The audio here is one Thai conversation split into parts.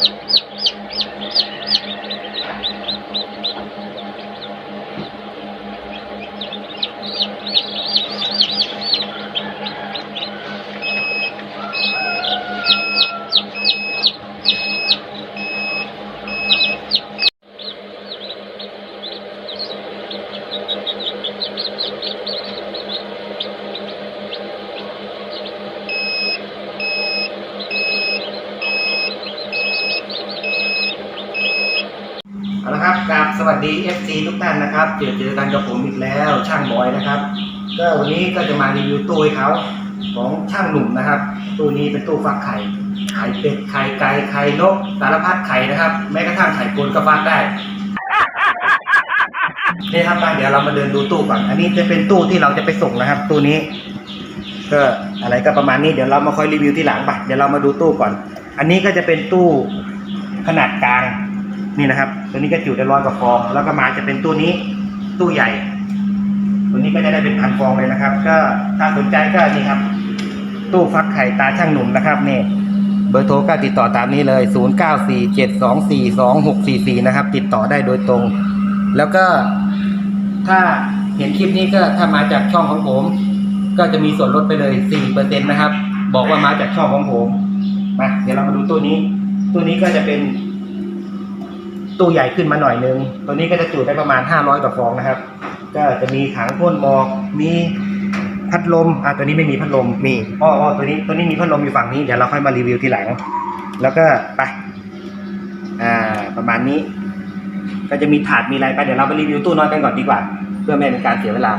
Música เอาละครับกราบสวัสดี FC ทุกท่านนะครับ เจอเจอกันกับผมอีกแล้วช่างบอยนะครับ ก็วันนี้ก็จะมารีวิวตู้ให้เขาของช่างหนุ่มนะครับ ตู้นี้เป็นตู้ฟักไข่ ไข่เป็ด ไข่ไก่ ไข่นก สารพัดไข่นะครับ แม้กระทั่งไข่โกนก็ฟักได้นี่ครับมาเดี๋ยวเรามาเดินดูตู้ก่อน อันนี้จะเป็นตู้ที่เราจะไปส่งนะครับ ตู้นี้ ก็อะไรก็ประมาณนี้ เดี๋ยวเรามาค่อยรีวิวที่หลังไปเดี๋ยวเรามาดูตู้ก่อน อันนี้ก็จะเป็นตู้ขนาดกลาง นี่นะครับ ตัวนี้ก็จุได้ร้อยกว่าฟอง แล้วก็มาจะเป็นตู้นี้ตู้ใหญ่ ตัวนี้ก็จะได้เป็นพันฟองเลยนะครับ ก็ถ้าสนใจก็นี่ครับ ตู้ฟักไข่ตาช่างหนุ่มนะครับนี่เบอร์โทรก็ติดต่อตามนี้เลย 0947242644 นะครับ ติดต่อได้โดยตรง แล้วก็ถ้าเห็นคลิปนี้ก็ถ้ามาจากช่องของผม ก็จะมีส่วนลดไปเลย 4%นะครับ บอกว่ามาจากช่องของผม มา เดี๋ยวเรามาดูตู้นี้ตู้นี้ก็จะเป็น ตู้ใหญ่ขึ้นมาหน่อยนึง ตัวนี้ก็จะจุได้ประมาณ 500กว่าฟองนะครับ ก็จะมีถังพ่นหมอกมีพัดลมอะตัวนี้ไม่มีพัดลมมีอ้ออ้อตัวนี้ตัวนี้มีพัดลมอยู่ฝั่งนี้เดี๋ยวเราค่อยมารีวิวทีหลัง แล้วก็ไปอ่าประมาณนี้ ก็จะมีถาดมีอะไรไปเดี๋ยวเราไปรีวิวตู้น้อยกันก่อนดีกว่า เพื่อไม่ให้เป็นการเสียเวลา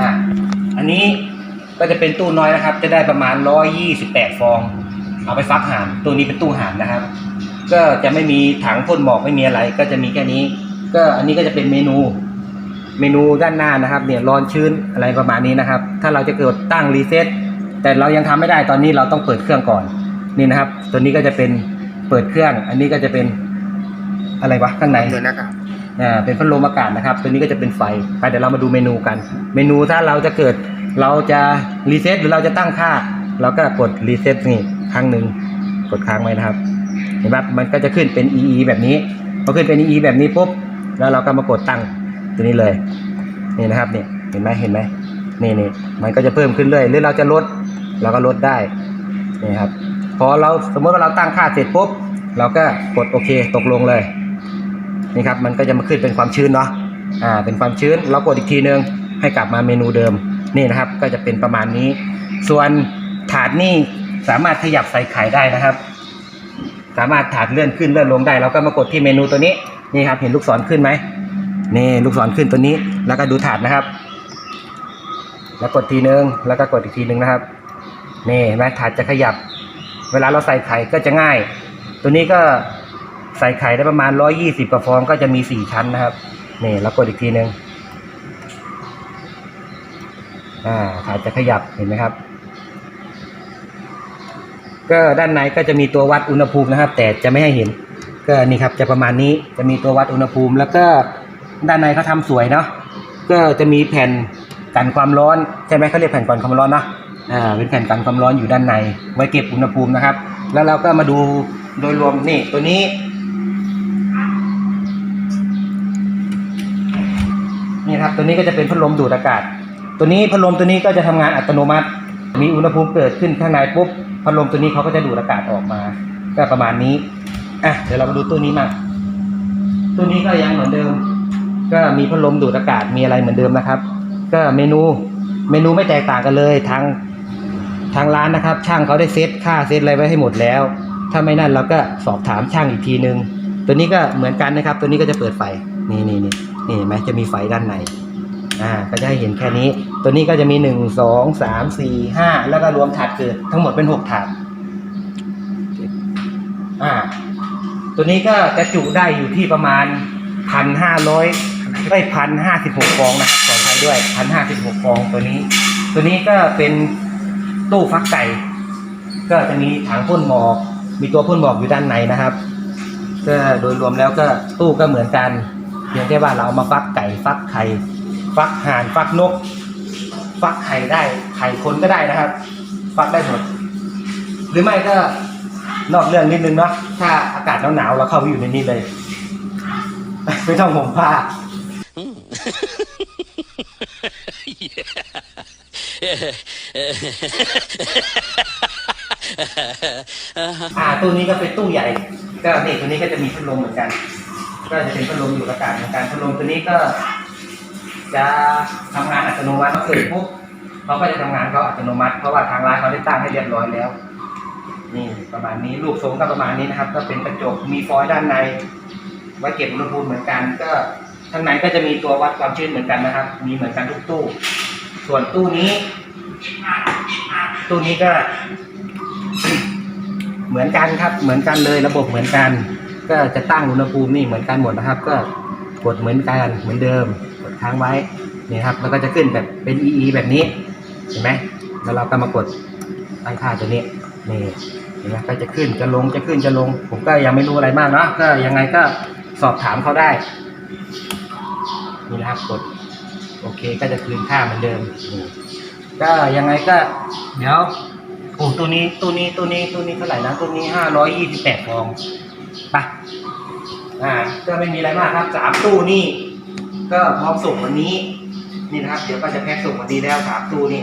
อะอันนี้ก็จะเป็นตู้น้อยนะครับ จะได้ประมาณ 128 ฟอง เอาไปฟักห่านตัวนี้เป็นตู้ห่านนะครับ ก็จะไม่มีถังพ่นหมอกไม่มีอะไร ก็จะมีแค่นี้ ก็อันนี้ก็จะเป็นเมนู เมนูด้านหน้านะครับ เนี่ยร้อนชื้นอะไรประมาณนี้นะครับ ถ้าเราจะเกิดตั้งรีเซ็ตแต่เรายังทำไม่ได้ตอนนี้เราต้องเปิดเครื่องก่อนนี่นะครับ ตัวนี้ก็จะเป็นเปิดเครื่อง อันนี้ก็จะเป็นอะไรวะข้างในเดือนนะครับอ่าเป็นพัดลมอากาศนะครับ ตัวนี้ก็จะเป็นไฟไปเดี๋ยวเรามาดูเมนูกัน เมนูถ้าเราจะเกิดเราจะรีเซ็ตหรือเราจะตั้งค่า เราก็กดรีเซ็ตนี่ครั้งหนึ่งกดค้างไว้นะครับเห็นไหมมันก็จะขึ้นเป็น EE แบบนี้พอขึ้นเป็น EE แบบนี้ปุ๊บแล้วเราก็มากดตั้งตัวนี้เลยนี่นะครับเนี่ยเห็นไหมเห็นไหมนี่นี่มันก็จะเพิ่มขึ้นเรื่อยหรือเราจะลดเราก็ลดได้นี่ครับพอเราสมมติว่าเราตั้งค่าเสร็จปุ๊บเราก็กดโอเคตกลงเลยนี่ครับมันก็จะมาขึ้นเป็นความชื้นเนาะอ่าเป็นความชื้นเรากดอีกทีนึงให้กลับมาเมนูเดิมนี่นะครับก็จะเป็นประมาณนี้ ส่วนถาดนี่สามารถขยับใส่ไข่ได้นะครับ สามารถถาดเลื่อนขึ้นเลื่อนลงได้ เราก็มากดที่เมนูตัวนี้นี่ครับเห็นลูกศรขึ้นไหมนี่ลูกศรขึ้นตัวนี้ แล้วก็ดูถาดนะครับ แล้วกดทีนึงแล้วก็กดอีกทีนึงนะครับนี่เห็นไหมถาดจะขยับ เวลาเราใส่ไข่ก็จะง่าย ตัวนี้ก็ใส่ไข่ได้ประมาณร้อยี่สิบกว่าฟองก็จะมีสี่ชั้นนะครับนี่แล้วกดอีกทีนึงอ่าถาดจะขยับเห็นไหมครับ ก็ด้านในก็จะมีตัววัดอุณหภูมินะครับ แต่จะไม่ให้เห็น ก็นี่ครับจะประมาณนี้จะมีตัววัดอุณหภูมิ แล้วก็ด้านในเขาทำสวยเนาะก็จะมีแผ่นกันความร้อนใช่ไหมเขาเรียกแผ่นกันความร้อนเนาะอ่าเป็นแผ่นกันความร้อนอยู่ด้านใน ไว้เก็บอุณหภูมินะครับ แล้วเราก็มาดูโดยรวมนี่ตัวนี้นี่ครับตัวนี้ก็จะเป็นพัดลมดูดอากาศ ตัวนี้พัดลมตัวนี้ก็จะทำงานอัตโนมัติ มีอุณหภูมิเกิดขึ้นข้างในปุ๊บ พัดลมตัวนี้เขาก็จะดูดอากาศออกมาก็ประมาณนี้อะเดี๋ยวเรามาดูตัวนี้มาตัวนี้ก็ยังเหมือนเดิม ก็มีพัดลมดูดอากาศมีอะไรเหมือนเดิมนะครับ ก็เมนูเมนูไม่แตกต่างกันเลยทางทางร้านนะครับ ช่างเขาได้เซตค่าเซตอะไรไว้ให้หมดแล้ว ถ้าไม่นั่นเราก็สอบถามช่างอีกทีนึง ตัวนี้ก็เหมือนกันนะครับ ตัวนี้ก็จะเปิดไฟนี่นี่นี่นี่เห็นไหมจะมีไฟด้านใน อ่าก็จะให้เห็นแค่นี้ ตัวนี้ก็จะมีหนึ่งสองสามสี่ห้าแล้วก็รวมถาดเกิดทั้งหมดเป็นหกถาดอ่าตัวนี้ก็จะจุได้อยู่ที่ประมาณพันห้าร้อยได้พันห้าสิบหกฟองนะครับขออภัยด้วยพันห้าสิบหกฟองตัวนี้ ตัวนี้ก็เป็นตู้ฟักไก่ ก็จะมีถังพ่นหมอก มีตัวพ่นหมอกอยู่ด้านในนะครับ ก็โดยรวมแล้วก็ตู้ก็เหมือนกันเพียงแค่ว่าเราเอามาฟักไก่ฟักไข่ ฟักห่านฟักนก ฟักไข่ได้ไข่คนก็ได้นะครับ ฟักได้หมดหรือไม่ก็นอกเรื่องนิดนึงเนาะถ้าอากาศหนาวๆเราเข้าไปอยู่ในนี้เลย ไม่ต้องห่มผ้า อ่าตู้นี้ก็เป็นตู้ใหญ่ ก็นี่ตัวนี้ก็จะมีพัดลมเหมือนกัน ก็จะเป็นพัดลมอยู่อากาศเหมือนกันพัดลมตัวนี้ก็ จะทำงานอัตโนมัติก็คือปุ๊บเขาก็จะทำงานเขาอัตโนมัติเพราะว่าทางร้านเขาได้ตั้งให้เรียบร้อยแล้ว นี่ประมาณนี้รูปทรงก็ประมาณนี้นะครับ ก็เป็นกระจกมีฟอยล์ด้านในไว้เก็บอุณหภูมิเหมือนกัน ก็ข้างในก็จะมีตัววัดความชื้นเหมือนกันนะครับ มีเหมือนกันทุกตู้ ส่วนตู้นี้ ตู้นี้ก็ เหมือนกันครับ เหมือนกันเลยระบบเหมือนกัน ก็จะตั้งอุณหภูมินี่เหมือนกันหมดนะครับ ก็กดเหมือนกันเหมือนเดิม ค้างไว้นี่ครับแล้วก็จะขึ้นแบบเป็น EE แบบนี้เห็นไหมแล้วเราก็มากดตั้งค่าตัวนี้นี่เห็นไหมก็จะขึ้นจะลงจะขึ้นจะลง ผมก็ยังไม่รู้อะไรมากเนาะก็ยังไงก็สอบถามเขาได้นี่นะครับกดโอเคก็จะคืนค่าเหมือนเดิมก็ยังไงก็เดี๋ยวโอ้ตัวนี้ตัวนี้ตัวนี้ตัวนี้เท่าไหร่นะตัวนี้ห้าร้อยยี่สิบแปดฟองไปอ่าก็ไม่มีอะไรมากครับสามตู้นี่ ก็พร้อมส่งวันนี้ นี่นะครับ เดี๋ยวก็จะแพ็คส่งวันนี้แล้วสามตู้นี่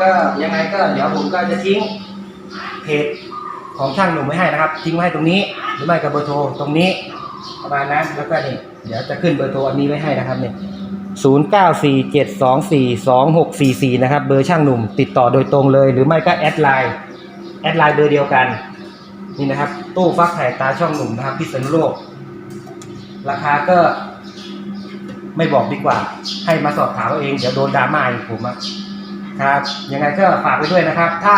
ก็ยังไงก็เดี๋ยวผมก็จะทิ้งเพจของช่างหนุ่มไว้ให้นะครับ ทิ้งไว้ให้ตรงนี้ หรือไม่กับเบอร์โทรตรงนี้ ประมาณนั้นแล้วก็นี่เดี๋ยวจะขึ้นเบอร์โทรอันนี้ไว้ให้นะครับเนี่ยศูนย์เก้าสี่เจ็ดสองสี่สองหกสี่สี่นะครับเบอร์ช่างหนุ่มติดต่อโดยตรงเลย หรือไม่ก็แอดไลน์แอดไลน์เบอร์เดียวกัน นี่นะครับ ตู้ฟักไข่ตาช่องหนุ่มนะครับพิษณุโลก ราคาก็ไม่บอกดีกว่า ให้มาสอบถามเอาเอง เดี๋ยวโดนดราม่าอีกผมอะครับ ยังไงก็ฝากไว้ด้วยนะครับ ถ้า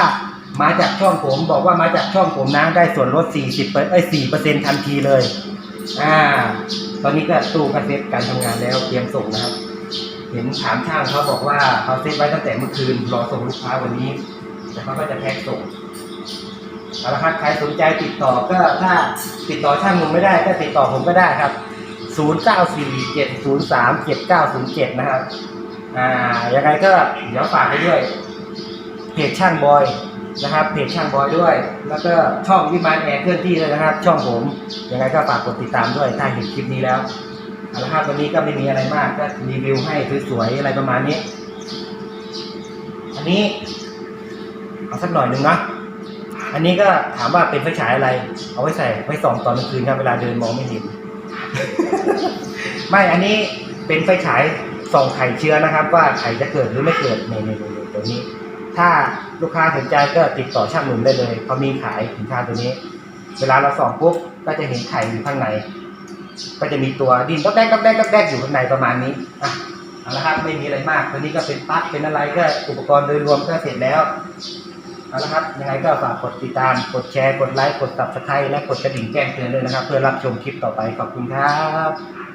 มาจากช่องผมบอกว่ามาจากช่องผมนะได้ส่วนลด 40เปอร์เอ้ย4เปอร์เซ็นทันทีเลย อ่า ตอนนี้ก็ตู้ก็เซตการทำงานแล้วเตรียมส่งนะครับ เห็นถามช่างเขาบอกว่าเขาเซตไว้ตั้งแต่เมื่อคืนรอส่งลูกค้าวันนี้ แต่เขาก็จะแพ็คส่งเอาละครับใครสนใจติดต่อก็ถ้าติดต่อช่างมุมไม่ได้ก็ติดต่อผมก็ได้ครับ 0947037907นะครับ อ่า ยังไงก็เดี๋ยวฝากไปด้วย เพจช่างบอยนะครับ เพจช่างบอยด้วย แล้วก็ช่องวิมานแอร์เคลื่อนที่ด้วยนะครับ ช่องผม ยังไงก็ฝากกดติดตามด้วย ถ้าเห็นคลิปนี้แล้วเอาละครับวันนี้ก็ไม่มีอะไรมาก ก็รีวิวให้สวยๆอะไรประมาณนี้ อันนี้ เอาสักหน่อยหนึ่งนะอันนี้ก็ถามว่าเป็นไฟฉายอะไร เอาไว้ใส่ไว้ส่องตอนกลางคืนครับเวลาเดินมองไม่เห็น ไม่อันนี้เป็นไฟฉายส่องไข่เชื้อนะครับ ว่าไข่จะเกิดหรือไม่เกิดในในตัวนี้ ถ้าลูกค้าสนใจก็ติดต่อช่างหนุ่มได้เลยเขามีขายสินค้าตัวนี้ เวลาเราส่องปุ๊บก็จะเห็นไข่อยู่ข้างใน ก็จะมีตัวดินก็แดกก็แดกก็แดกอยู่ข้างในประมาณนี้อะเอาละครับไม่มีอะไรมากตัวนี้ก็เป็นปลั๊กเป็นอะไรก็อุปกรณ์โดยรวมก็เสร็จแล้ว เอาละครับยังไงก็ฝากกดติดตาม กดแชร์ กดไลค์ กดตับสะทายและกดกระดิ่งแจ้งเตือนด้วยนะครับ เพื่อรับชมคลิปต่อไป ขอบคุณครับ